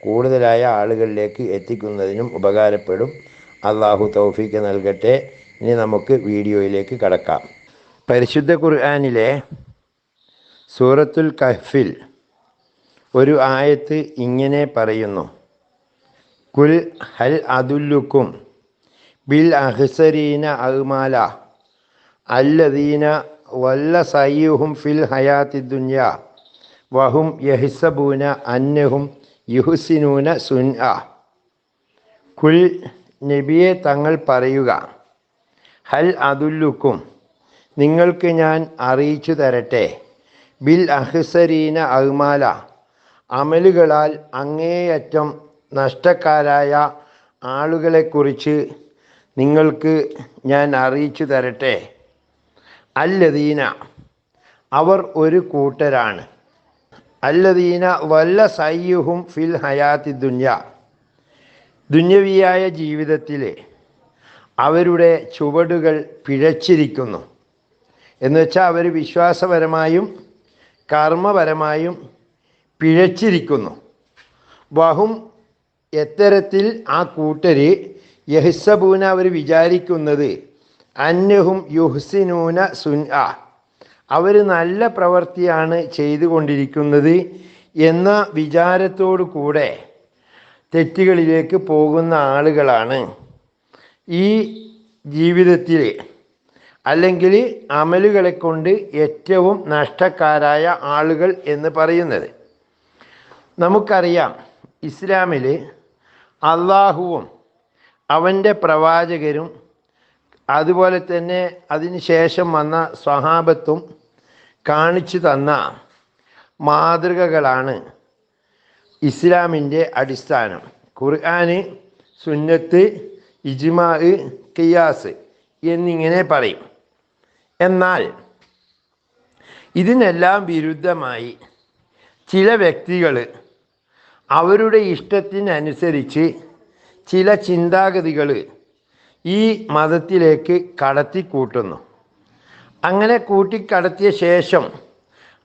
കൂടുതലായ ആളുകളിലേക്ക് എത്തിക്കുന്നതിനും ഉപകാരപ്പെടും. അള്ളാഹു തൗഫീക്ക് നൽകട്ടെ. ഇനി നമുക്ക് വീഡിയോയിലേക്ക് കടക്കാം. പരിശുദ്ധ ഖുർആാനിലെ സൂറത്തുൽ കഹ്ഫിൽ ഒരു ആയത്ത് ഇങ്ങനെ പറയുന്നു. കുൽ ഹൽ അതുല്ലുക്കും ബിൽ അഹ്സരീന അഹ്മാല അല്ലദീന വല്ല സയ്യുഹും ഫിൽ ഹയാത്തി ദുന്യ വഹും യഹിസബൂന അന്നഹും യുഹുസിനൂന സുൻ ആ കുൽ നബിയെ തങ്ങൾ പറയുക ഹൽ അതുല്ലുക്കും നിങ്ങൾക്ക് ഞാൻ അറിയിച്ചു തരട്ടെ. ബിൽ അഹ്സരീന അഹ്മാല അമലുകളാൽ അങ്ങേയറ്റം നഷ്ടക്കാരായ ആളുകളെക്കുറിച്ച് നിങ്ങൾക്ക് ഞാൻ അറിയിച്ചു തരട്ടെ. അല്ലദീന അവർ ഒരു കൂട്ടരാണ്. അല്ലദീന വല്ല സയ്യുഹും ഫിൽ ഹയാത്തി ദുന്യ. ദുന്യവിയായ ജീവിതത്തിലെ അവരുടെ ചുവടുകൾ പിഴച്ചിരിക്കുന്നു. എന്ന് വെച്ചാൽ അവർ വിശ്വാസപരമായും കർമ്മപരമായും പിഴച്ചിരിക്കുന്നു. വഹും എത്തരത്തിൽ ആ കൂട്ടർ യഹിസബൂന അവർ വിചാരിക്കുന്നത് അന്നഹും യുഹ്സിനൂന സുൻ ആ അവർ നല്ല പ്രവൃത്തിയാണ് ചെയ്തുകൊണ്ടിരിക്കുന്നത് എന്ന വിചാരത്തോടു കൂടെ തെറ്റുകളിലേക്ക് പോകുന്ന ആളുകളാണ് ഈ ജീവിതത്തിൽ അല്ലെങ്കിൽ അമലുകളെ കൊണ്ട് ഏറ്റവും നഷ്ടക്കാരായ ആളുകൾ എന്ന് പറയുന്നത്. നമുക്കറിയാം ഇസ്ലാമിൽ അള്ളാഹുവും അവന്റെ പ്രവാചകരും അതുപോലെ തന്നെ അതിനുശേഷം വന്ന സ്വഹാബത്തും കാണിച്ചു തന്ന മാതൃകകളാണ് ഇസ്ലാമിന്റെ അടിസ്ഥാനം. ഖുർആാന് സുന്നത്ത് ഇജ്മാ കിയാസ് എന്നിങ്ങനെ പറയും. എന്നാൽ ഇതിനെല്ലാം വിരുദ്ധമായി ചില വ്യക്തികൾ അവരുടെ ഇഷ്ടത്തിനനുസരിച്ച് ചില ചിന്താഗതികൾ ഈ മതത്തിലേക്ക് കടത്തിക്കൂട്ടുന്നു. അങ്ങനെ കൂട്ടിക്കടത്തിയ ശേഷം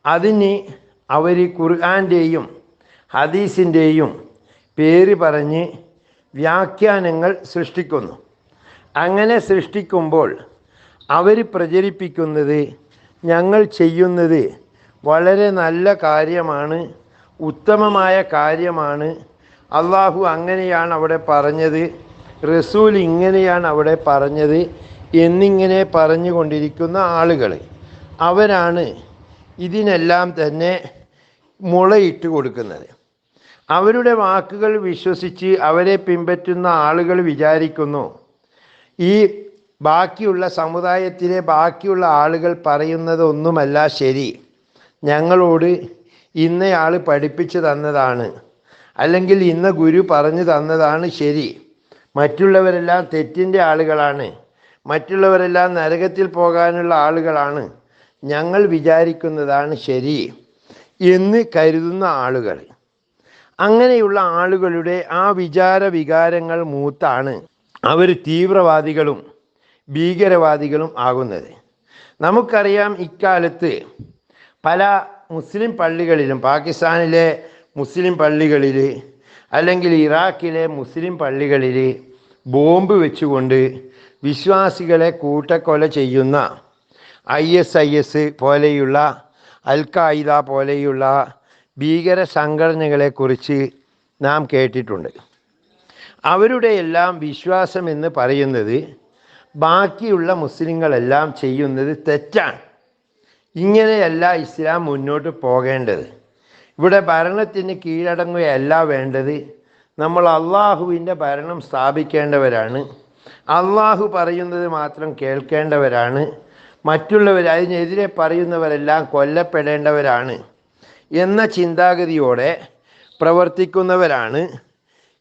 അതിന് അവർ ഖുർആാന്റെയും ഹദീസിന്റെയും പേര് പറഞ്ഞ് വ്യാഖ്യാനങ്ങൾ സൃഷ്ടിക്കുന്നു. അങ്ങനെ സൃഷ്ടിക്കുമ്പോൾ അവർ പ്രചരിപ്പിക്കുന്നത് ഞങ്ങൾ ചെയ്യുന്നത് വളരെ നല്ല കാര്യമാണ് ഉത്തമമായ കാര്യമാണ്. അള്ളാഹു അങ്ങനെയാണ് അവിടെ പറഞ്ഞത്. റസൂൽ ഇങ്ങനെയാണ് അവിടെ പറഞ്ഞത് എന്നിങ്ങനെ പറഞ്ഞുകൊണ്ടിരിക്കുന്ന ആളുകൾ അവരാണ് ഇതിനെല്ലാം തന്നെ മുളയിട്ട് കൊടുക്കുന്നത്. അവരുടെ വാക്കുകൾ വിശ്വസിച്ച് അവരെ പിൻപറ്റുന്ന ആളുകൾ വിചാരിക്കുന്നു. ഈ ബാക്കിയുള്ള സമുദായത്തിലെ ബാക്കിയുള്ള ആളുകൾ പറയുന്നതൊന്നുമല്ല ശരി. ഞങ്ങളോട് ഇന്നയാൾ പഠിപ്പിച്ചു തന്നതാണ്. അല്ലെങ്കിൽ ഇന്ന ഗുരു പറഞ്ഞു തന്നതാണ് ശരി. മറ്റുള്ളവരെല്ലാം തെറ്റിന്റെ ആളുകളാണ്. മറ്റുള്ളവരെല്ലാം നരകത്തിൽ പോകാനുള്ള ആളുകളാണ്. ഞങ്ങൾ വിചാരിക്കുന്നതാണ് ശരി എന്ന് കരുതുന്ന ആളുകൾ. അങ്ങനെയുള്ള ആളുകളുടെ ആ വിചാര വികാരങ്ങൾ മൂത്താണ് അവർ തീവ്രവാദികളും ഭീകരവാദികളും ആകുന്നത്. നമുക്കറിയാം ഇക്കാലത്ത് പല മുസ്ലിം പള്ളികളിലും പാകിസ്ഥാനിലെ മുസ്ലിം പള്ളികളിൽ അല്ലെങ്കിൽ ഇറാഖിലെ മുസ്ലിം പള്ളികളിൽ ബോംബ് വെച്ചുകൊണ്ട് വിശ്വാസികളെ കൂട്ടക്കൊല ചെയ്യുന്ന ഐ എസ് ഐ എസ് പോലെയുള്ള അൽ ഖായിദ പോലെയുള്ള ഭീകര സംഘടനകളെക്കുറിച്ച് നാം കേട്ടിട്ടുണ്ട്. അവരുടെ എല്ലാം വിശ്വാസം എന്ന് പറയുന്നത് ബാക്കിയുള്ള മുസ്ലിങ്ങളെല്ലാം ചെയ്യുന്നത് തെറ്റാണ്. ഇങ്ങനെയല്ല ഇസ്ലാം മുന്നോട്ട് പോകേണ്ടത്. ഇവിടെ ഭരണത്തിന് കീഴടങ്ങുകയല്ല വേണ്ടത്. നമ്മൾ അള്ളാഹുവിന്റെ ഭരണം സ്ഥാപിക്കേണ്ടവരാണ്. അള്ളാഹു പറയുന്നത് മാത്രം കേൾക്കേണ്ടവരാണ്. മറ്റുള്ളവർ അതിനെതിരെ പറയുന്നവരെല്ലാം കൊല്ലപ്പെടേണ്ടവരാണ് എന്ന ചിന്താഗതിയോടെ പ്രവർത്തിക്കുന്നവരാണ്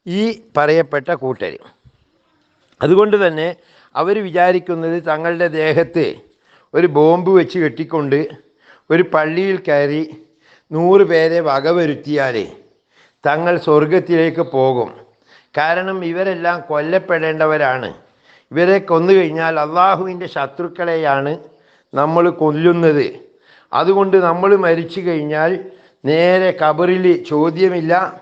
ഈ പറയപ്പെട്ട കൂട്ടർ അതുകൊണ്ട് തന്നെ അവർ വിചാരിക്കുന്നത് തങ്ങളുടെ ദേഹത്ത് ഒരു ബോംബ് വെച്ച് കെട്ടിക്കൊണ്ട് ഒരു പള്ളിയിൽ കയറി നൂറ് പേരെ വകവരുത്തിയാലേ തങ്ങൾ സ്വർഗത്തിലേക്ക് പോകും. കാരണം ഇവരെല്ലാം കൊല്ലപ്പെടേണ്ടവരാണ്. ഇവരെ കൊന്നു കഴിഞ്ഞാൽ അള്ളാഹുവിന്റെ ശത്രുക്കളെയാണ് നമ്മൾ കൊല്ലുന്നത്. അതുകൊണ്ട് നമ്മൾ മരിച്ചു കഴിഞ്ഞാൽ നേരെ കബറിൽ ചോദ്യമില്ല.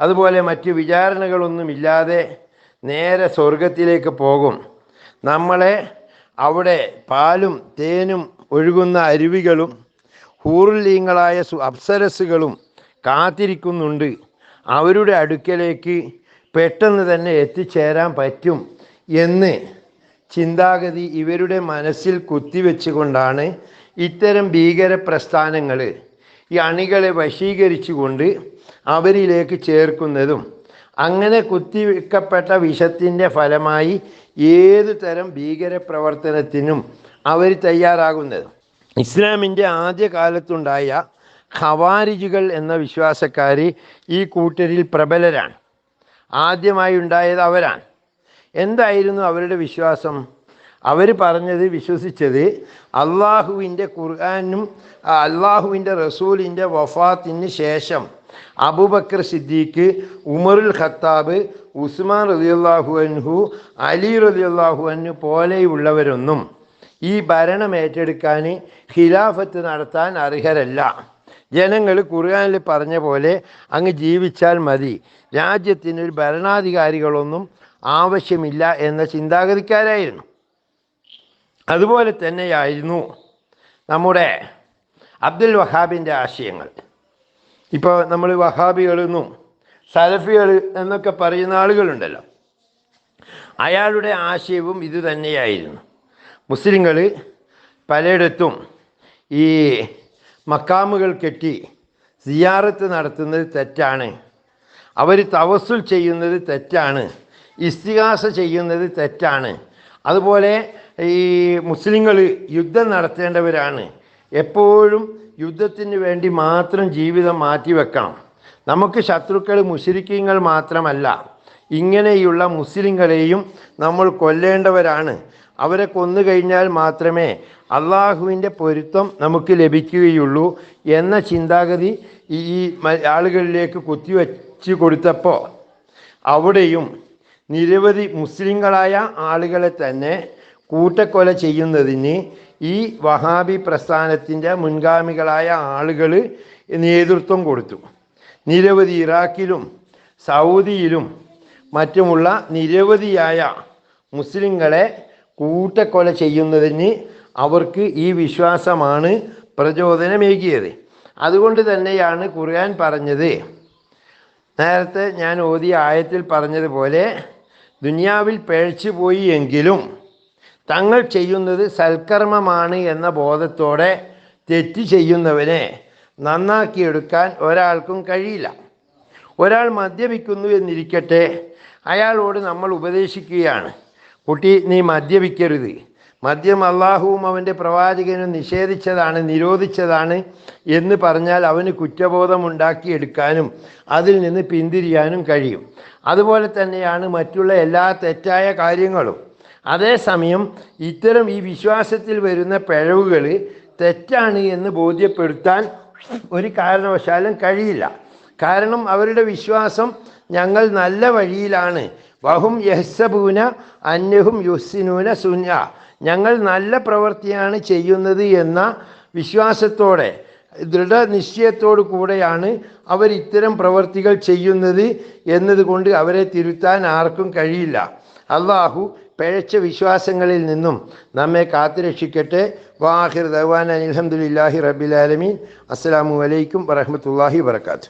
അതുപോലെ മറ്റ് വിചാരണകളൊന്നുമില്ലാതെ നേരെ സ്വർഗത്തിലേക്ക് പോകും. നമ്മളെ അവിടെ പാലും തേനും ഒഴുകുന്ന അരുവികളും ഹൂറുല്ലീങ്ങളായ അപ്സരസുകളും കാത്തിരിക്കുന്നുണ്ട്. അവരുടെ അടുക്കലേക്ക് പെട്ടെന്ന് തന്നെ എത്തിച്ചേരാൻ പറ്റും എന്ന് ചിന്താഗതി ഇവരുടെ മനസ്സിൽ കുത്തിവെച്ചുകൊണ്ടാണ് ഇത്തരം ഭീകര പ്രസ്ഥാനങ്ങൾ ഈ അണികളെ വശീകരിച്ചുകൊണ്ട് അവരിലേക്ക് ചേർക്കുന്നതും. അങ്ങനെ കുത്തിവെക്കപ്പെട്ട വിഷത്തിന്റെ ഫലമായി ഏതു തരം ഭീകര പ്രവർത്തനത്തിനും അവർ തയ്യാറാകുന്നത്? ഇസ്ലാമിന്റെ ആദ്യ കാലത്തുണ്ടായ ഖവാരിജുകൾ എന്ന വിശ്വാസക്കാർ ഈ കൂട്ടരിൽ പ്രബലരാണ്. ആദ്യമായി ഉണ്ടായത് അവരാണ്. എന്തായിരുന്നു അവരുടെ വിശ്വാസം? അവർ പറഞ്ഞത് വിശ്വസിച്ചത് അള്ളാഹുവിന്റെ ഖുർആാനും അള്ളാഹുവിന്റെ റസൂലിന്റെ വഫാത്തിന് ശേഷം അബൂബക്കർ സിദ്ദീഖ് ഉമറുൽ ഖത്താബ് ഉസ്മാൻ റലിയല്ലാഹു അൻഹു അലി റലിയല്ലാഹു അൻഹു പോലെയുള്ളവരൊന്നും ഈ ഭരണം ഏറ്റെടുക്കാൻ ഖിലാഫത്ത് നടത്താൻ അർഹരല്ല. ജനങ്ങൾ ഖുർആാനിൽ പറഞ്ഞ പോലെ അങ്ങ് ജീവിച്ചാൽ മതി. രാജ്യത്തിന് ഒരു ഭരണാധികാരികളൊന്നും ആവശ്യമില്ല എന്ന ചിന്താഗതിക്കാരായിരുന്നു. അതുപോലെ തന്നെയായിരുന്നു നമ്മുടെ അബ്ദുൽ വഹാബിന്റെ ആശയങ്ങൾ. ഇപ്പോൾ നമ്മൾ വഹാബികളെന്നും സലഫികൾ എന്നൊക്കെ പറയുന്ന ആളുകളുണ്ടല്ലോ. അയാളുടെ ആശയവും ഇത് തന്നെയായിരുന്നു. മുസ്ലിങ്ങൾ പലയിടത്തും ഈ മക്കാമുകൾ കെട്ടി സിയാറത്ത് നടത്തുന്നത് തെറ്റാണ്. അവർ തവസുൽ ചെയ്യുന്നത് തെറ്റാണ്. ഇസ്തിഹാസ ചെയ്യുന്നത് തെറ്റാണ്. അതുപോലെ ഈ മുസ്ലിങ്ങൾ യുദ്ധം നടത്തേണ്ടവരാണ്. എപ്പോഴും യുദ്ധത്തിന് വേണ്ടി മാത്രം ജീവിതം മാറ്റിവെക്കണം. നമുക്ക് ശത്രുക്കൾ മുസ്ലിക്കീങ്ങൾ മാത്രമല്ല. ഇങ്ങനെയുള്ള മുസ്ലിങ്ങളെയും നമ്മൾ കൊല്ലേണ്ടവരാണ്. അവരെ കൊന്നു കഴിഞ്ഞാൽ മാത്രമേ അള്ളാഹുവിന്റെ പൊരുത്തം നമുക്ക് ലഭിക്കുകയുള്ളൂ എന്ന ചിന്താഗതി ഈ ആളുകളിലേക്ക് കുത്തിവെച്ച് കൊടുത്തപ്പോൾ അവിടെയും നിരവധി മുസ്ലിങ്ങളായ ആളുകളെ തന്നെ കൂട്ടക്കൊല ചെയ്യുന്നതിന് ഈ വഹാബി പ്രസ്ഥാനത്തിന്റെ മുൻഗാമികളായ ആളുകൾ നേതൃത്വം കൊടുത്തു. നിരവധി ഇറാഖിലും സൗദിയിലും മറ്റുമുള്ള നിരവധിയായ മുസ്ലിങ്ങളെ കൂട്ടക്കൊല ചെയ്യുന്നതിന് അവർക്ക് ഈ വിശ്വാസമാണ് പ്രചോദനമേകിയത്. അതുകൊണ്ട് തന്നെയാണ് ഖുർആൻ പറഞ്ഞത്. നേരത്തെ ഞാൻ ഓതിയ ആയത്തിൽ പറഞ്ഞതുപോലെ ദുനിയാവിൽ പേഴ്ച്ചു പോയി എങ്കിലും തങ്ങൾ ചെയ്യുന്നത് സൽക്കർമ്മമാണ് എന്ന ബോധത്തോടെ തെറ്റ് ചെയ്യുന്നവനെ നന്നാക്കിയെടുക്കാൻ ഒരാൾക്കും കഴിയില്ല. ഒരാൾ മദ്യപിക്കുന്നു എന്നിരിക്കട്ടെ അയാളോട് നമ്മൾ ഉപദേശിക്കുകയാണ്. കുട്ടി നീ മദ്യപിക്കരുത്. മദ്യം അള്ളാഹുവും അവന്റെ പ്രവാചകനും നിഷേധിച്ചതാണ് നിരോധിച്ചതാണ് എന്ന് പറഞ്ഞാൽ അവന് കുറ്റബോധം ഉണ്ടാക്കിയെടുക്കാനും അതിൽ നിന്ന് പിന്തിരിയാനും കഴിയും. അതുപോലെ തന്നെയാണ് മറ്റുള്ള എല്ലാ തെറ്റായ കാര്യങ്ങളും. അതേസമയം ഇത്തരം ഈ വിശ്വാസത്തിൽ വരുന്ന പിഴവുകൾ തെറ്റാണ് എന്ന് ബോധ്യപ്പെടുത്താൻ ഒരു കാരണവശാലും കഴിയില്ല. കാരണം അവരുടെ വിശ്വാസം ഞങ്ങൾ നല്ല വഴിയിലാണ്. വഹും യഹ്സബൂന അന്യഹും യുസിനൂന സുന്യ. ഞങ്ങൾ നല്ല പ്രവൃത്തിയാണ് ചെയ്യുന്നത് എന്ന വിശ്വാസത്തോടെ ദൃഢനിശ്ചയത്തോടു കൂടെയാണ് അവർ ഇത്തരം പ്രവൃത്തികൾ ചെയ്യുന്നത് എന്നതുകൊണ്ട് അവരെ തിരുത്താൻ ആർക്കും കഴിയില്ല. അള്ളാഹു പിഴച്ച വിശ്വാസങ്ങളിൽ നിന്നും നമ്മെ കാത്തുരക്ഷിക്കട്ടെ. വാഹിർ ദവാൻ അലഹമുല്ലാഹി റബിലാലമീൻ അസ്സാം വലൈക്കും വറഹമത്തല്ലാഹി വർക്കാത്തു